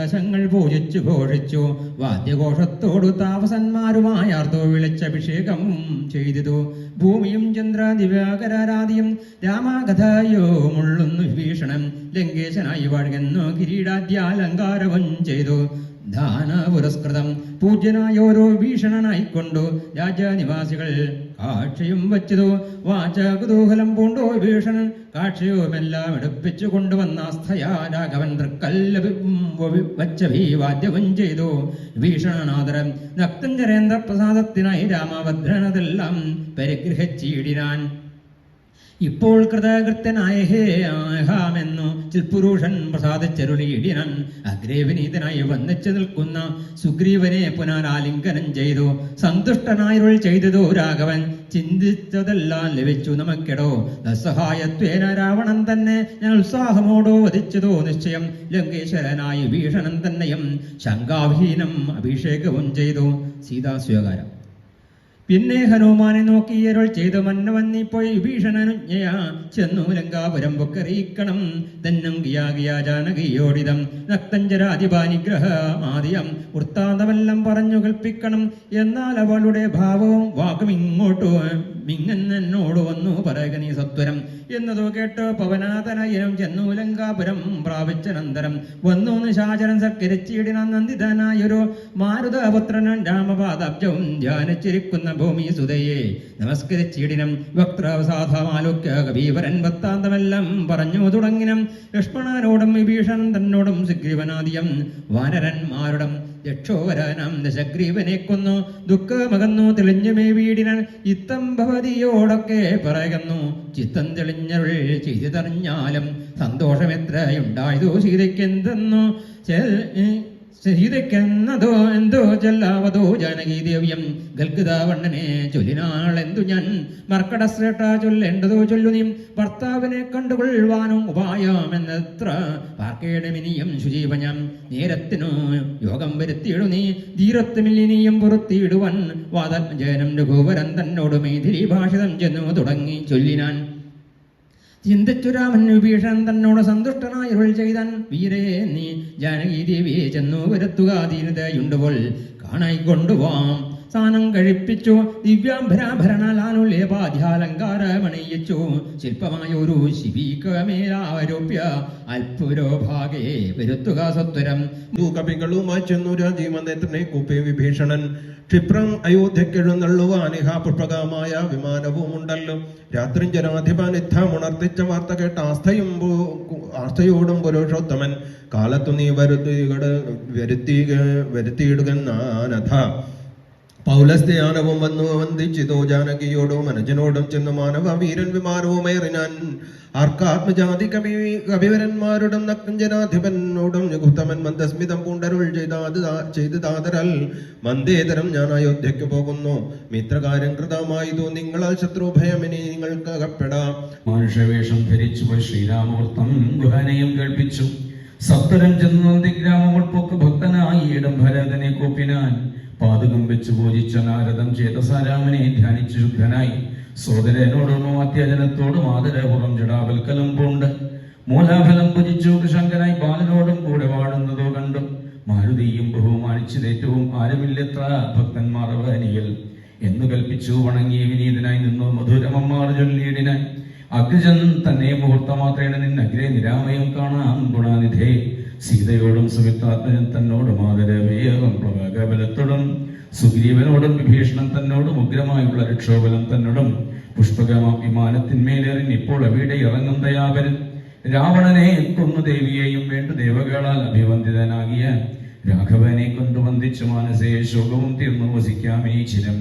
കലശങ്ങൾ പൂജിച്ചു ഘോഷിച്ചു. വാദ്യഘോഷത്തോടു താപസന്മാരുമായാർത്തോ വിളിച്ചഭിഷേകം ചെയ്തിതു. ഭൂമിയും ചന്ദ്ര ദിവ്യാകരാരാധിയും രാമാകഥയോ മുള്ളുന്നു വിഭീഷണം. ലങ്കേശനായി വാഴകുന്നു കിരീടാദ്യാലങ്കാരവും ചെയ്തു. ദാന പുരസ്കൃതം പൂജ്യനായ ഓരോ ഭീഷണനായിക്കൊണ്ടു രാജനിവാസികൾ കാക്ഷയും വച്ചതു. വാച കുതൂഹലം പൂണ്ടോ ഭീഷണൻ കാക്ഷയുമെല്ലാം എടുപ്പിച്ചു കൊണ്ടുവന്ന സ്ഥയാ രാഘവൻ വച്ച ഭീവാദ്യവും ചെയ്തു. ഭീഷണനാദരം നക്തഞ്ചരേന്ദ്ര പ്രസാദത്തിനായി പരിഗ്രഹിച്ചിടിനാൻ ഇപ്പോൾ കൃതകൃത്യനായ ഹേ ആഹാമെന്നു ചിൽപുരുഷൻ പ്രസാദിച്ചരുളിയിടിനൻ അഗ്രേ വിനീതനായി വന്നിച്ചു നിൽക്കുന്ന സുഗ്രീവനെ പുനരാലിംഗനം ചെയ്തു. സന്തുഷ്ടനായരുൾ ചെയ്തതോ രാഘവൻ. ചിന്തിച്ചതെല്ലാം ലഭിച്ചു നമുക്കിടോ. ദസഹായത്വേന രാവണൻ തന്നെ ഞാൻ ഉത്സാഹമോടോ വധിച്ചതോ നിശ്ചയം. ലങ്കേശ്വരനായി ഭീഷണൻ തന്നെയും ശങ്കാഹീനം അഭിഷേകവും ചെയ്തു. സീതാസ്വകാരം. പിന്നെ ഹനുമാനെ നോക്കി അരുൾ ചെയ്തു പോയി ഭീഷണനുജ്ഞയാ. ചെന്നു ലങ്കാപുരം പൊക്കറിയിക്കണം. തന്നും ഗിയാ ജാനകിയോടിതം. നക്തഞ്ചരാധിപാനിഗ്രഹ ആദ്യം. വൃത്താന്തമെല്ലാം പറഞ്ഞു കൽപ്പിക്കണം എന്നാൽ അവളുടെ ഭാവവും വാക്കും ഇങ്ങോട്ടു. മിങ്ങെന്നോട് വന്നു പറയുക നീ സത്വരം. എന്നതോ കേട്ട് പവനാതനയനം ചെന്നൂലങ്കാപുരം പ്രാപിച്ചനന്തരം. വന്നു നിശാചരൻ സക്കരിച്ചിടിന നന്ദിതനായൊരു മാരുതപുത്രനൻ രാമപാദബ്ജവും ധ്യാനിച്ചിരിക്കുന്ന ഭൂമി സുതയെ. നമസ്കരിച്ചിടിനം വക്രവസാധമാലോക്യ കവീവരൻ വത്താന്തമെല്ലാം പറഞ്ഞു തുടങ്ങിനം. ലക്ഷ്മണനോടും വിഭീഷണൻ തന്നോടും സുഗ്രീവനാദിയം. വാനരന്മാരോടും രക്ഷോവരാനാം ദശഗ്രീവനെ കൊന്നു. ദുഃഖമകന്നു തെളിഞ്ഞമേ വീടിനൻ ഇത്തം ഭവതിയോടൊക്കെ പറയുന്നു. ചിത്തം തെളിഞ്ഞരുൾ ചെയ്തു തെറിഞ്ഞാലും സന്തോഷമെത്രയുണ്ടായതോ സീതയ്ക്കെന്തെന്നു ചെൽ സീതയ്ക്കെന്നതോ എന്തോ ചെല്ലാവതോ ജാനകീദേവ്യം ചൊല്ലിനാൾ എന്തു ഞാൻ? മർക്കട ശ്രേട്ട ചൊല്ലേണ്ടതോ ചൊല്ലു നീ. ഭർത്താവിനെ കണ്ടുകൊള്ളുവാനും ഉപായമെന്നത്ര പാർക്കേടമിനിയും ശുചീവനം. നേരത്തിനു യോഗം വരുത്തിയിടു നീ. ധീരത്വമില്ലിനിയും പുറത്തിയിടുവാൻ വാദജനം രഘുവരൻ തന്നോട് മൈഥിലി ഭാഷിതം ചെന്നു തുടങ്ങി ചൊല്ലിനാൻ. ചിന്തിച്ചു വിഭീഷൻ വിഭീഷണൻ തന്നോട് സന്തുഷ്ടനായി ചെയ്തൻ വീരേ നീ ജാനകി ദേവിയെ ചെന്നു വരുത്തുക ദീനതയുണ്ടുപോൽ കാണായി കൊണ്ടുപോവാം സാനം കഴിപ്പിച്ചു. ദിവ്യാംഭരാഭരണലാലുലേപാധ്യാലങ്കാരമണിയിച്ചു ശില്പമായൊരു ശിവീകമേലാരോപ്യ അൽപുരോഭാഗേ വരുത്തുക സത്വരം കവികളുമായി ചെന്നു രാജീവനേത്രനെ കൂപ്പി വിഭീഷണൻ. ക്ഷിപ്രം അയോധ്യക്കെഴുന്നള്ളുവാനിഹ പുഷ്പകമായ വിമാനവും ഉണ്ടല്ലോ രാത്രി ജനാധിപനിത്ഥമുണർത്തിച്ച വാർത്ത കേട്ട ആസ്ഥയും ആസ്ഥയോടും പുരുഷോത്തമൻ. കാലത്തു നീ വരുത്തിയിട വരുത്തി വരുത്തിയിടുകെന്നാനഥ പൗലസ്ത്യാനവും വന്നു വന്ദിച്ചിതോ ജാനകിയോടും മനജനോടും ചെന്നു മാനവ വീരൻ വിമാനവും ഏറിനാൻ. ആർക്കാത്മജാതി കവി കവിവരന്മാരുടും നക്കഞ്ചനാധിപനോടും ഗുപ്തമൻ മന്ദസ്മിതം പൂണ്ടരുൾ ചെയ്താത് ചെയ്ത് താതരൽ മന്ദേതരം ഞാൻ അയോധ്യയ്ക്ക് പോകുന്നു. മിത്രകാര്യം കൃതമായതു നിങ്ങളാൽ ശത്രുഭയം ഇനി നിങ്ങൾക്ക് അകപ്പെടാം. മനുഷ്യവേഷം ധരിച്ചു ശ്രീരാമവൃത്തം ഗുഹനയും കേൾപ്പിച്ചു. സപ്തരം ചെന്ന് നന്ദിഗ്രാമങ്ങൾ പൊക്ക് ഭക്തനായി ഇടം ഭരതനെ കൂപ്പിനാൻ. പാതകം വെച്ച് പൂജിച്ച നാരദം ചേതസാരാമനെ ധ്യാനിച്ച് ശുദ്ധനായി. സോദരനോടും അത്യജനത്തോടും ആദരപുറം ജടാവൽക്കലം പൂണ്ട്. മൂലാഫലം ഭുജിച്ചു ശങ്കരായി ബാലനോടും കൂടെ വാഴുന്നതോ കണ്ടു. മാരുതിയും ബഹുമാനിച്ചതേറ്റവും ആരുമില്ലത്ര ഭക്തന്മാർ അവനിയിൽ. എന്ന് കൽപ്പിച്ചു വണങ്ങി വിനീതനായി നിന്നു മധുരമമ്മാർ ചൊല്ലിയിടിനായി അഗ്രജൻ തന്നെ മുഹൂർത്തമാത്രേണ നിന്നഗ്രേ നിരാമയം കാണാം ഗുണാനിധേ. സീതയോടും സുമിത്രാത്മജൻ തന്നോടും ആദരവേഗം പ്രഭാകബലത്തോടും സുഗ്രീവനോടും വിഭീഷണൻ തന്നോടും ഉഗ്രമായുള്ള രക്ഷോബലം തന്നോടും പുഷ്പകമ വിമാനത്തിന്മേലേറി ഇപ്പോൾ അവിടെ ഇറങ്ങും ദയാപരൻ. രാവണനെ കൊന്നു ദേവിയെയും വേണ്ടു ദേവകളാൽ അഭിവന്ദിതനാകിയ രാഘവനെ കൊണ്ടു വന്ദിച്ചു മാനസേ ശോകവും തീർന്നു വസിക്കാമേ ചിരം